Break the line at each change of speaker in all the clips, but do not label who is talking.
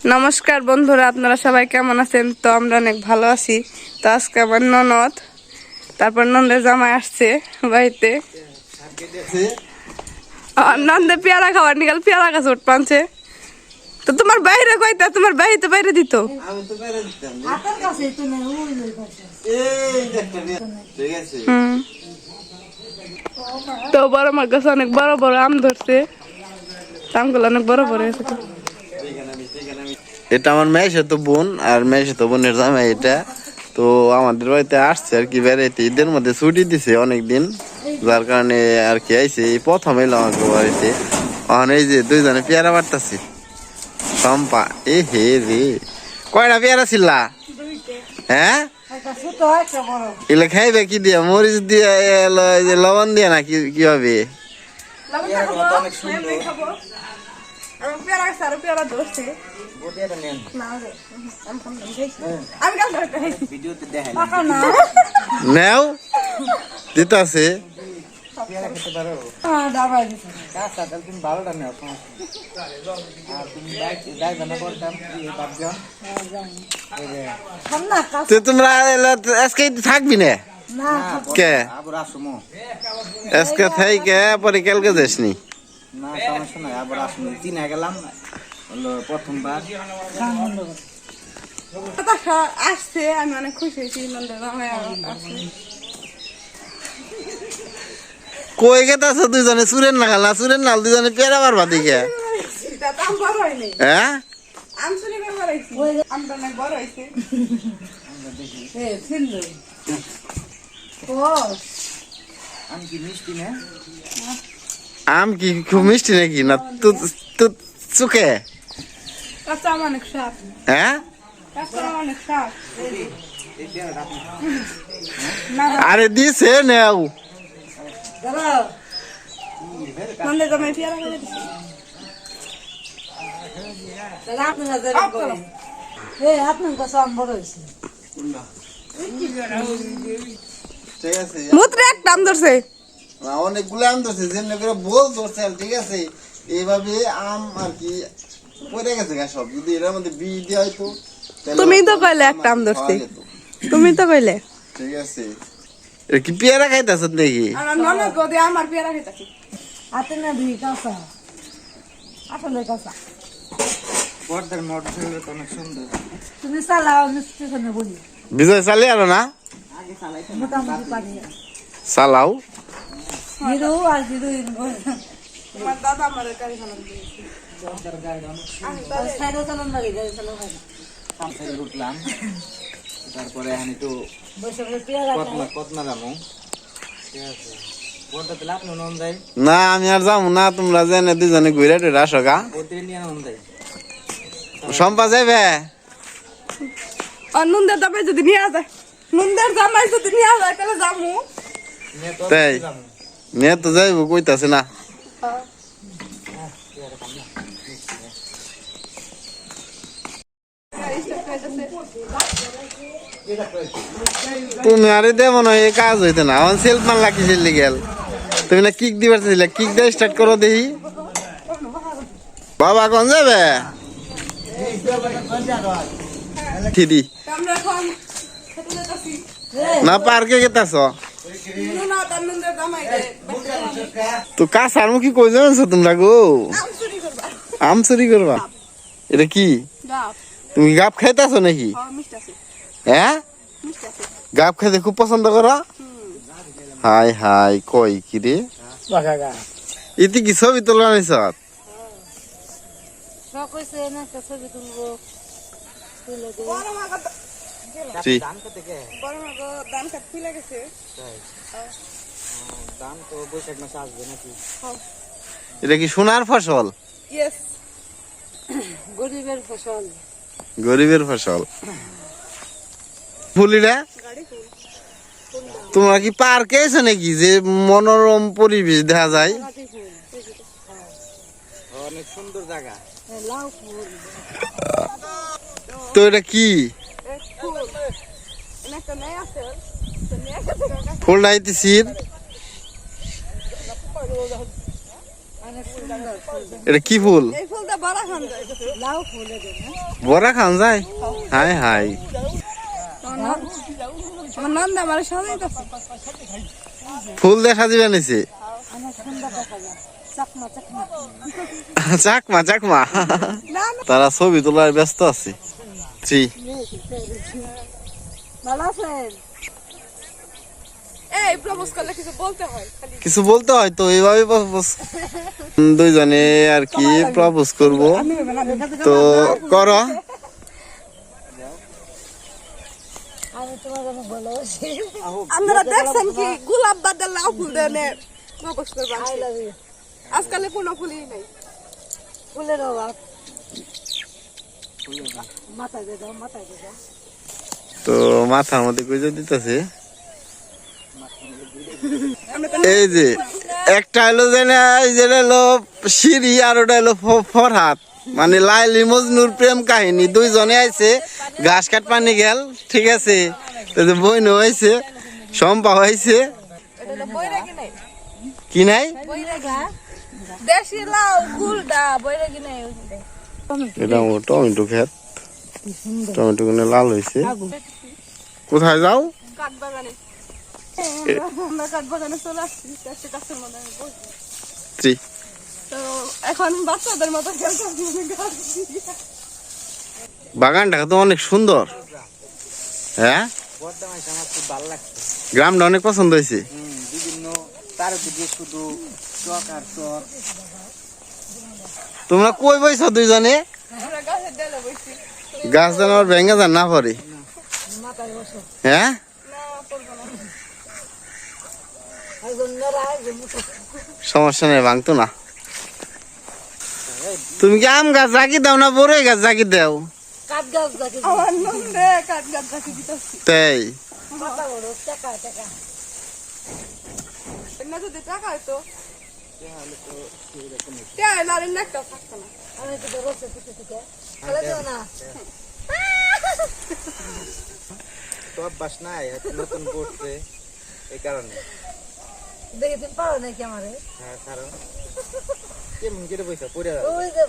নমস্কার বন্ধুরা আপনারা সবাই কেমন আছেন? তো আমরা অনেক ভালো আছি। তো আজকে আমার ননদ তারপর নন্দের জামাই আসছে বাড়িতে। আর নন্দে পেয়ারা খাবার নিকাল পেয়ারা গাছ উঠ পানছে। তো তোমার বাইরে কইতা তোমার বাইরে বাইরে দিত।
তো বেড়ে দিতাম রে।
হাতের কাছে তুমি ওই ওই কাছে।
এই দেখটা রে। ঠিক আছে।
হুম। তো বড় আমার গাছে অনেক বড় বড় আম ধরছে। আমগুলো অনেক বড় বড় হয়েছে।
এটা আমার মেয়ে তো বোন আর মেয়ে তো বোনের জামাই এটা। তো আমাদের বাড়িতে আসছে আর কি বেড়াইতে ঈদের মধ্যে ছুটি দিছে অনেক দিন যার কারণে আর কি আইছে। এই প্রথম এলো আমাকে বাড়িতে। এখন এই যে দুইজনে পেয়ারা বাড়তাছি। সম্পা এ হে রে। কয়টা পেয়ারা ছিলা? হ্যাঁ? এগুলো খাইবে কি দিয়া? মরিচ দিয়া এলো যে লবণ দিয়া না কি কীভাবে?
পেয়ারা পেয়ারা
নেও। দিতাছে।
হ্যাঁ ডাবাই দিছে খাম না কাছে
তো তোমরা আজকে থাকবি না? কে? আজকে থাইকে, পরে কালকে যাসনি।
না, সমস্যা নাই, আবার আসুন। চিনে গেলাম। হলো প্রথমবার।
আসছে আমি অনেক খুশি হয়েছি
কই দুইজনে? সুরেন না? সুরেন নাল দুইজনে পেয়ারা মারবা দিকে। হ্যাঁ?
আম
কি মিষ্টি না?
আম কি খুব মিষ্টি নাকি? না তু তু চুকে
কাঁচা আম অনেক স্বাদ
হ্যাঁ আরে দিছে নেও
মুত্রে এক দাম ধরছে
না, অনেকগুলো আম ধরছে যেমনি করে বল ধরছে আর ঠিক আছে এইভাবে আম আর কি পড়ে গেছে গা সব। যদি এর মধ্যে বি দেওয়া হয়তো তাহলে
তুমিই তো কইলে একটা আম ধরছে। তুমি তো কইলে।
ঠিক আছে। এ কি পেয়ারা খাইতাছ নাকি
আমার ননদ গদে আমার পেয়ারা খেতেছি
হাতে না দুই কাঁচা। আসলে কাঁচা।
অনেক সুন্দর।
তুমি চালাও আমি স্টেশনে বলি।
বিজয় চালি আরও না চালাও।
হিরো আর হিরোইন
আমার দাদা আমার গাড়ি
উঠলাম তারপরে এখানে একটু যাব। ঠিক আছে।
না আমি আর যাব না তোমরা জেনে দুজনে ঘুরে টুরে আসো গা। সম্পা যাইবে?
আর নুনদের জামাই যদি নিয়ে যায় নুনদের জামাই যদি নিয়ে যায় তাহলে
তো
তাই? নিয়ে তো যাইবো কইতাছে না। তুমি আরে দেব না এই কাজ হইতে না। আমার সেলফ মারলা কিসের লিগেল তুমি না কিক দিবার চাইছিলে কিক দিয়ে স্টার্ট করো দেখি। বাবা কোন যাবে?
যেতেছি
না পার্কে গেতাছ? তো কাঁচার মুখী কই যাবেন তোমরা গো?
আম চুরি করবা?
এটা কি? তুমি গাপ খাইতাছ নাকি?
হ্যাঁ মিষ্টি আছে।
হ্যাঁ
মিষ্টি আছে।
গাপ খাইতে খুব পছন্দ করো হাই হাই কই কি রে? ইতি কি ছবি তোলা নিছ
শখ হয়েছে না একটা ছবি তুলবো। তুলে দেবো
বড় মাগো
দাম কত কে?
বড় মাগো দান কাট খুলে গেছে।
দাম তো বৈশাখ মাসে আসবে নাকি?
এটা কি সোনার ফসল?
গরিবের ফসল।
গরিবের ফসল। ফুলিরা?
গাড়ি ফুল
তোমরা কি পার্কে এসো নাকি? যে মনোরম পরিবেশ দেখা যায়।
ফুল
অনেক সুন্দর জায়গা।
এ লাউ ফুল
তো এটা কি
ফুল এনে একটা নেই আছে তো নিয়ে গেছে
ফুলটা আইতেছির
অনেক সুন্দর ফুল
এটা কি ফুল?
বড়া খান যায়।
হাই হাই ফুল। দিয়ে সাজিবে নিছে
দেখা চাকমা চাকমা।
তারা ছবি তোলার ব্যস্ত আছে। থ্রি
ভালো আছেন?
এই প্রপোজ করলে কিছু বলতে হয় খালি।
কিছু বলতে হয় তো এইভাবে প্রপোজ দুইজনে আর কি প্রপোজ করব। তো করো।
আমি তোমার অনেক ভালোবাসি।
আপনারা দেখছেন কি গোলাপ বাদ লাউ ফুল দেন প্রপোজ করবা
আই লাভ ইউ
আজকালে কোনো ফুলই নাই।
ফুলের অভাব। মাথায় দিয়ে দাও মাথায় দিয়ে দাও।
তো মাথার মধ্যে গুঁজে দিতেছে? এই যে, একটা হলো যে যে হলো সিঁড়ি আর ওটা হলো ফ- ফরহাদ। মানে লাইলি মজনুর প্রেম কাহিনী। দুইজনে আইছে, ঘাস কাট পানি গেল, ঠিক আছে। বইন হয়েছে সম্পা হয়েছে কি নাই? এটা টমেটো ক্ষেত। টমেটো লাল হয়েছে কোথায় যাও? জি।
এখন বাচ্চাদের মতো
বাগানটা তো অনেক সুন্দর। হ্যাঁ?
বর্তমানে আমার খুব ভালো লাগছে।
গ্রামটা অনেক পছন্দ হয়েছে।
বিভিন্ন চারদিকে শুধু চক আর চক।
তোমরা কই বইছ দুইজনে? গাছ যেন ভেঙে যান না পরে হ্যাঁ
না করব না
একজন মেরা একজন মুখে
সমস্যা নেই ভাঙতো না। তুমি কি আম গাছ জাগি দাও না বড়ই গাছ জাগি দাও? তাই?
বড় তো?
অভ্যাস নাই নতুন করছে এই কারণে।
দেখে তুমি পারো নাকি আমারে?
হ্যাঁ কারণ কেমন কেটে পয়সা পড়ে যাবে।
ওই যে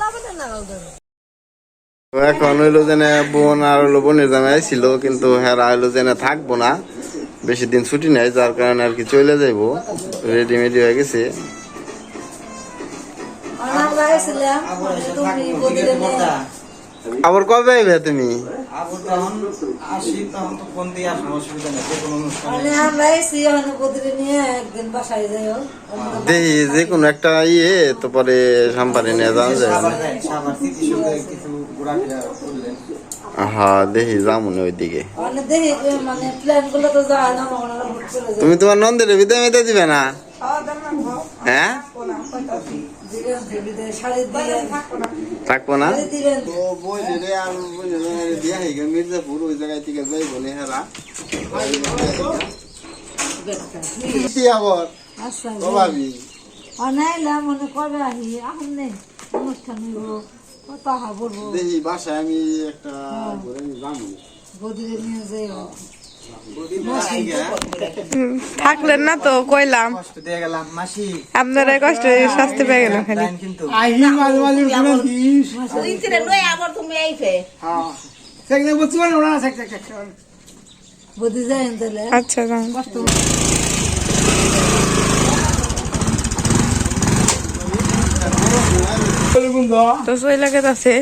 লাভে না ওদের
এখন হইল যে বোন আর হইল বোনের জামাই ছিল কিন্তু হেরা হইল যে থাকব না। বেশি দিন ছুটি নাই যার কারণে আর কি চলে যাইবো। রেডিমেডি হয়ে গেছে।
আমরা
আবার কবে আইবে তুমি? দেখি যে কোনো একটা ইয়ে তো পরে সাম্পারি নিয়ে যাওয়া যায়। হ্যাঁ দেখি যাব না ওইদিকে।
মানে
তুমি তোমার নন্দের বিদায় মিদায় দিবে না? হ্যাঁ থাকব না। মির্জাপুর ওই জায়গায় থেকে যাইবো নে হেরা আবার ভাবি।
অনাইলা মনে করবে আহি এখন নেই অনুষ্ঠান কথা বলব।
দেখি বাসায় আমি একটা ঘুরে নিয়ে যাব
নিয়ে যাইও।
থাকলেন না তো কইলাম। আপনারা কষ্ট শাস্তি পেয়ে গেলেন খালি। আচ্ছা তো চইলা আছে।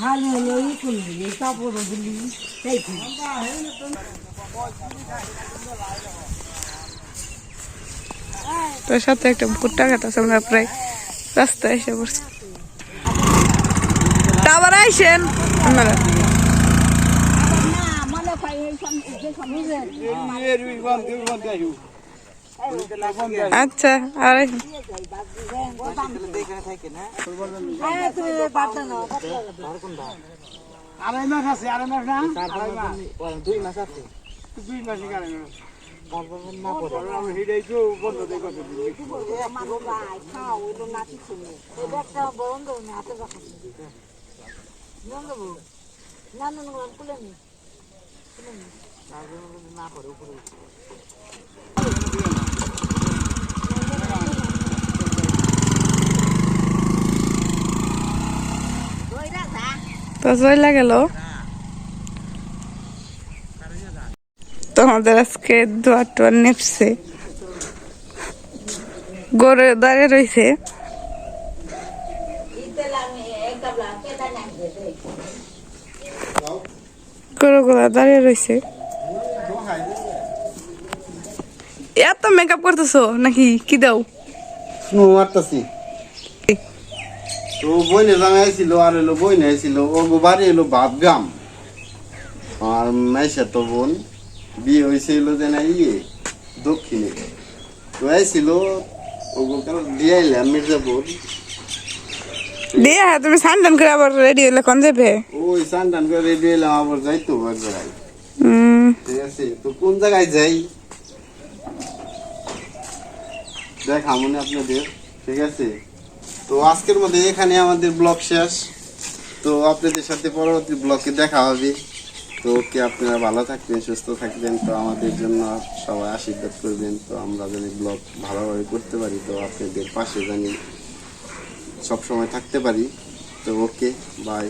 ভালো হলো ই করলি কাপড় দিলি তাই তো।
তোর সাথে একটা ভুট্টা খাত আছে আমরা প্রায় রাস্তায় এসে পড়ছি। আবার আইসেন? আপনারা? আচ্ছা আর।
না
হ্যাঁ, তুমি বাদ দাও না,
দুই মাস আছে
বউ নাননগুলো খুলে নি।
তো তোমাদের আজকে দোয়ার টোয়ার নেপছে। গড়ে দাঁড়িয়ে রয়েছে গরুগুলা দাঁড়িয়ে রয়েছে এত মেকআপ করতেছো? নাকি কি দাও?
স্নো মারতাছি। তো বইনে জামাই আইছিল আর এলো বইনে আইছিল ও বাড়ি এলো বাপগাম। আর মাইসা তো বোন বিয়ে হয়েছিল যে না ইয়ে দক্ষিণে। তো আইছিল ও গো কাল দিয়ে আইলাম মির্জাপুর।
দিয়ে হ্যাঁ তুমি সানডান করে আবার রেডি হইলে কোন যাবে
ওই সান টান করে রেডি এলাম আবার যাইতো এক জায়গায়
উম,
ঠিক আছে, তো কোন জায়গায় যাই? দেখা মনে আপনাদের, ঠিক আছে? তো আজকের মধ্যে এখানে আমাদের ব্লগ শেষ। তো আপনাদের সাথে পরবর্তী ব্লগে দেখা হবে। তো ওকে আপনারা ভালো থাকবেন, সুস্থ থাকবেন। তো আমাদের জন্য সবাই আশীর্বাদ করবেন। তো আমরা জানি ব্লগ ভালোভাবে করতে পারি, তো আপনাদের পাশে জানি সব সময় থাকতে পারি। তো ওকে বাই